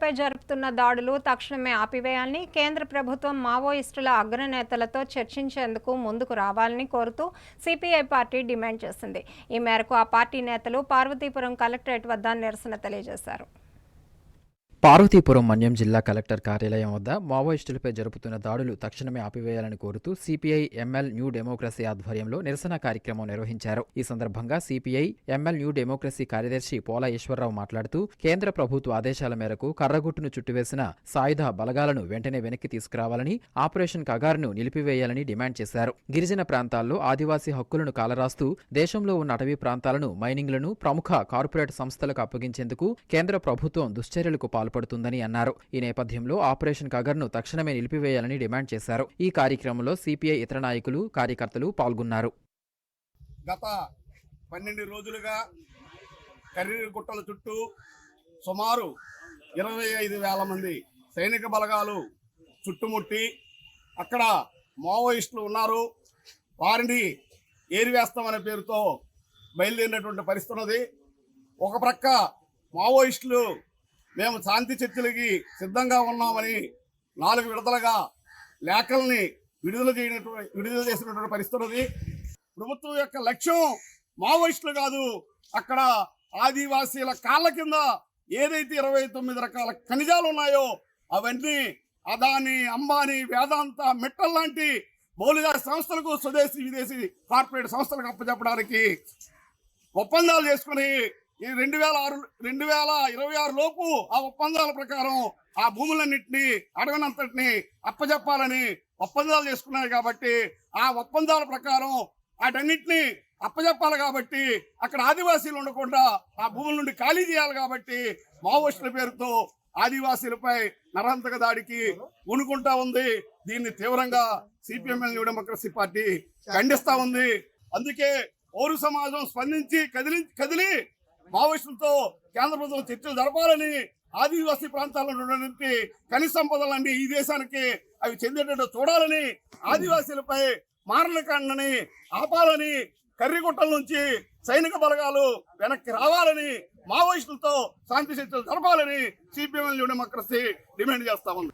పై జరుపుతున్న దాడులు తక్షణమే ఆపివేయాలని కేంద్ర ప్రభుత్వం మావోయిస్టుల అగ్రనేతలతో చర్చించేందుకు ముందుకు రావాలని కోరుతూ సిపిఐ పార్టీ డిమాండ్ చేసింది. ఈ మేరకు ఆ పార్టీ నేతలు పార్వతీపురం కలెక్టరేట్ వద్ద నిరసన తెలియజేశారు. పార్వతీపురం మన్యం జిల్లా కలెక్టర్ కార్యాలయం వద్ద మావోయిస్టులపై జరుపుతున్న దాడులు తక్షణమే ఆపివేయాలని కోరుతూ సిపిఐ ఎంఎల్ న్యూ డెమోక్రసీ ఆధ్వర్యంలో నిరసన కార్యక్రమం నిర్వహించారు. ఈ సందర్భంగా సిపిఐ ఎంఎల్ న్యూ డెమోక్రసీ కార్యదర్శి పోలా ఈశ్వరరావు మాట్లాడుతూ కేంద్ర ప్రభుత్వ ఆదేశాల మేరకు కర్రగుట్టును చుట్టువేసిన సాయుధ బలగాలను వెంటనే వెనక్కి తీసుకురావాలని ఆపరేషన్ కగార్ను నిలిపివేయాలని డిమాండ్ చేశారు. గిరిజన ప్రాంతాల్లో ఆదివాసీ హక్కులను కాలరాస్తూ దేశంలో ఉన్న అటవీ ప్రాంతాలను మైనింగ్లను ప్రముఖ కార్పొరేట్ సంస్థలకు అప్పగించేందుకు కేంద్ర ప్రభుత్వం దుశ్చర్యలకు పాల్పడుతుందని అన్నారు. ఈ నేపథ్యంలో ఆపరేషన్ కగర్ను తక్షణమే నిలిపివేయాలని డిమాండ్ చేశారు. ఈ కార్యక్రమంలో సిపిఐ ఇతర నాయకులు కార్యకర్తలు పాల్గొన్నారు. గత పన్నెండు రోజులుగా కర్రీ గుట్టల చుట్టూ సుమారు ఇరవై ఐదు వేల మంది సైనిక బలగాలు చుట్టుముట్టి అక్కడ మావోయిస్టులు ఉన్నారు. వారిని ఏరివేస్తామనే పేరుతో బయలుదేరినటువంటి పరిస్థితి ఉన్నది ఒక ప్రక్క మావోయిస్టులు మేము శాంతి చర్చలకి సిద్ధంగా ఉన్నామని నాలుగు విడతలుగా లేఖల్ని విడుదల చేయనటువంటి విడుదల చేసినటువంటి పరిస్థితి ఉంది ప్రభుత్వం యొక్క లక్ష్యం మావోయిస్టులు కాదు అక్కడ ఆదివాసీల కాళ్ళ కింద ఏదైతే ఇరవై తొమ్మిది రకాల ఖనిజాలు ఉన్నాయో అవన్నీ అదాని అంబానీ వేదాంత మెట్టల్ లాంటి మౌలిక సంస్థలకు స్వదేశీ విదేశీ కార్పొరేట్ సంస్థలకు అప్పచెప్పడానికి ఒప్పందాలు చేసుకుని ఈ రెండు వేల ఆరు రెండు వేల ఇరవై ఆరు లోపు ఆ ఒప్పందాల ప్రకారం ఆ భూములన్నింటినీ అడవినంతటిని అప్పజెప్పాలని ఒప్పందాలు చేసుకున్నారు కాబట్టి ఆ ఒప్పందాల ప్రకారం వాటన్నిటిని అప్పజెప్పాలి కాబట్టి అక్కడ ఆదివాసీలు ఉండకుండా ఆ భూముల నుండి ఖాళీ చేయాలి కాబట్టి మావోయిస్టుల పేరుతో ఆదివాసీలపై నరహంతక దాడికి ఉనుకుంటా ఉంది. దీన్ని తీవ్రంగా సిపిఎంఎల్ న్యూ డెమోక్రసీ పార్టీ ఖండిస్తా ఉంది. అందుకే పౌరు సమాజం స్పందించి కదిలి కదిలి మావోయిస్టులతో కేంద్ర ప్రభుత్వం చర్చలు జరపాలని ఆదివాసీ ప్రాంతాల్లో ఉన్నటువంటి ఖనిజ సంపదలన్నీ ఈ దేశానికి అవి చెందేటట్టు చూడాలని ఆదివాసీలపై మారణకాండని ఆపాలని కర్రిగుట్టల నుంచి సైనిక బలగాలు వెనక్కి రావాలని మావోయిస్టులతో శాంతి చర్చలు జరపాలని సిపిఎం డెమోక్రసీ డిమాండ్ చేస్తా ఉంది.